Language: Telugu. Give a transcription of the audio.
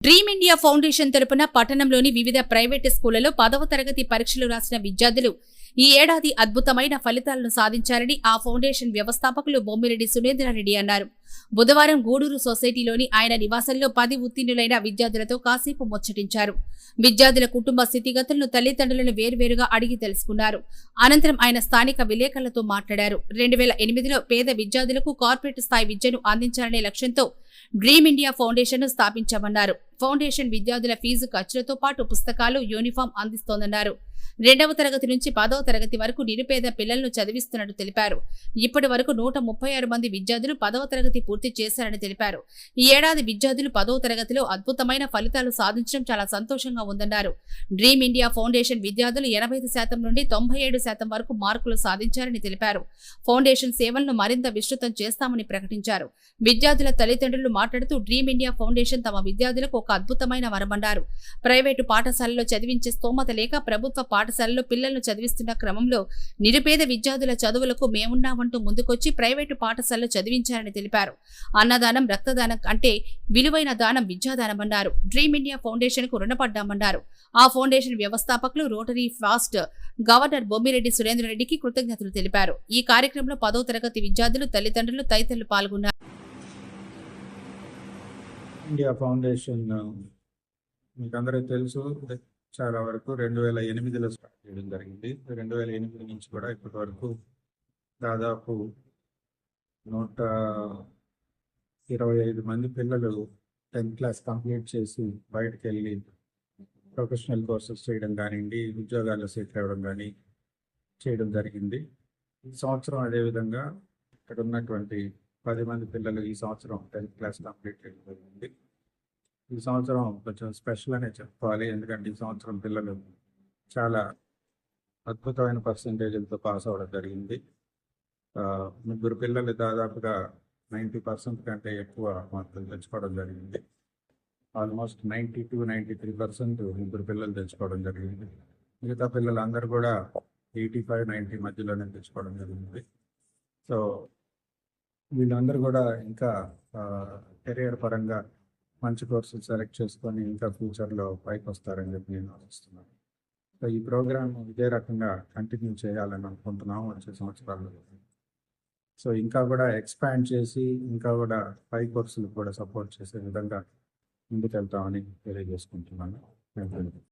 డ్రీమ్ ఇండియా ఫౌండేషన్ తరపున పట్టణంలోని వివిధ ప్రైవేటు స్కూళ్ళలో పదవ తరగతి పరీక్షలు రాసిన విద్యార్థులు ఈ ఏడాది అద్భుతమైన ఫలితాలను సాధించారని ఆ ఫౌండేషన్ వ్యవస్థాపకులు బొమ్మిరెడ్డి సునేంద్రారెడ్డి అన్నారు. బుధవారం గూడూరు సొసైటీలోని ఆయన నివాసంలో పది ఉత్తీర్ణులైన విద్యార్థులతో కాసేపు ముచ్చటించారు. విద్యార్థుల కుటుంబ స్థితిగతులను తల్లిదండ్రులను వేర్వేరుగా అడిగి తెలుసుకున్నారు. అనంతరం ఆయన స్థానిక విలేకరులతో మాట్లాడారు. రెండు వేల ఎనిమిదిలో పేద విద్యార్థులకు కార్పొరేట్ స్థాయి విద్యను అందించాలనే లక్ష్యంతో డ్రీమ్ ఇండియా ఫౌండేషన్ స్థాపించామన్నారు. ఫౌండేషన్ విద్యార్థుల ఫీజు ఖర్చులతో పాటు పుస్తకాలు యూనిఫామ్ అందిస్తోందన్నారు. రెండవ తరగతి నుంచి పదవ తరగతి వరకు నిరుపేద పిల్లలను చదివిస్తున్నట్టు తెలిపారు. ఇప్పటి వరకు నూట ముప్పై ఆరు మంది విద్యార్థులు పదవ తరగతి పూర్తి చేశారని తెలిపారు. ఈ ఏడాది విద్యార్థులు పదవ తరగతిలో అద్భుతమైన ఫలితాలు సాధించడం చాలా సంతోషంగా ఉందన్నారు. డ్రీమ్ ఇండియా ఫౌండేషన్ విద్యార్థులు ఎనభై ఐదు శాతం నుండి తొంభై ఏడు శాతం వరకు మార్కులు సాధించారని తెలిపారు. ఫౌండేషన్ సేవలను మరింత విస్తృతం చేస్తామని ప్రకటించారు. విద్యార్థుల తల్లిదండ్రులు మాట్లాడుతూ డ్రీమ్ ఇండియా ఫౌండేషన్ తమ విద్యార్థులకు ఒక అద్భుతమైన వరమన్నారు ప్రైవేటు పాఠశాలలో చదివించే స్తోమత లేక ప్రభుత్వ పాఠశాలలో పిల్లలను చదివిస్తున్న క్రమంలో నిరుపేద విద్యార్థుల చదువులకు మేమున్నామంటూ ముందుకొచ్చి ప్రైవేటు పాఠశాలలో చదివించారని తెలిపారు. అన్నారు. అన్నదానం రక్తదానం అంటే విలువైన దానం విద్యాదానం అన్నారు. డ్రీమ్ ఇండియా ఫౌండేషన్కు రుణపడ్డామన్నారు. ఆ ఫౌండేషన్ వ్యవస్థాపకులు రోటరీ ఫాస్ట్ గవర్నర్ బొమ్మిరెడ్డి సురేంద్రరెడ్డికి కృతజ్ఞతలు తెలిపారు. ఈ కార్యక్రమంలో పదో తరగతి విద్యార్థులు తల్లిదండ్రులు తదితరులు పాల్గొన్నారు. ఇండియా ఫౌండేషన్ మీకు అందరికీ తెలుసు చాలా వరకు రెండు వేల ఎనిమిదిలో స్టార్ట్ చేయడం జరిగింది. రెండు వేల ఎనిమిది నుంచి కూడా ఇప్పటి వరకు దాదాపు నూట ఇరవై ఐదు మంది పిల్లలు టెన్త్ క్లాస్ కంప్లీట్ చేసి బయటకు వెళ్ళి ప్రొఫెషనల్ కోర్సెస్ చేయడం కానివ్వండి ఉద్యోగాల్లో సెటిల్ అవ్వడం కానీ చేయడం జరిగింది. ఈ సంవత్సరం అదేవిధంగా ఇక్కడ ఉన్నటువంటి పది మంది పిల్లలు ఈ సంవత్సరం టెన్త్ క్లాస్ కంప్లీట్ చేయడం జరిగింది. ఈ సంవత్సరం కొంచెం స్పెషల్ అనే చెప్పుకోవాలి ఎందుకంటే ఈ సంవత్సరం పిల్లలు చాలా అద్భుతమైన పర్సంటేజ్లతో పాస్ అవ్వడం జరిగింది. ముగ్గురు పిల్లలు దాదాపుగా నైంటీ పర్సెంట్ కంటే ఎక్కువ మార్కులు తెచ్చుకోవడం జరిగింది. Almost ninety two ninety three percent ముగ్గురు పిల్లలు తెచ్చుకోవడం జరిగింది. మిగతా పిల్లలు అందరు కూడా ఎయిటీ ఫైవ్ నైంటీ మధ్యలోనే తెచ్చుకోవడం జరిగింది. సో వీళ్ళందరూ కూడా ఇంకా కెరియర్ పరంగా మంచి కోర్సులు సెలెక్ట్ చేసుకొని ఇంకా ఫ్యూచర్లో పైకి వస్తారని చెప్పి నేను ఆశిస్తున్నాను. సో ఈ ప్రోగ్రామ్ ఇదే రకంగా కంటిన్యూ చేయాలని అనుకుంటున్నాం వచ్చే సంవత్సరాల్లో. సో ఇంకా కూడా ఎక్స్పాండ్ చేసి ఇంకా కూడా పై కోర్సులు కూడా సపోర్ట్ చేసే విధంగా ముందుకెళ్తామని తెలియజేసుకుంటున్నాను. Thank you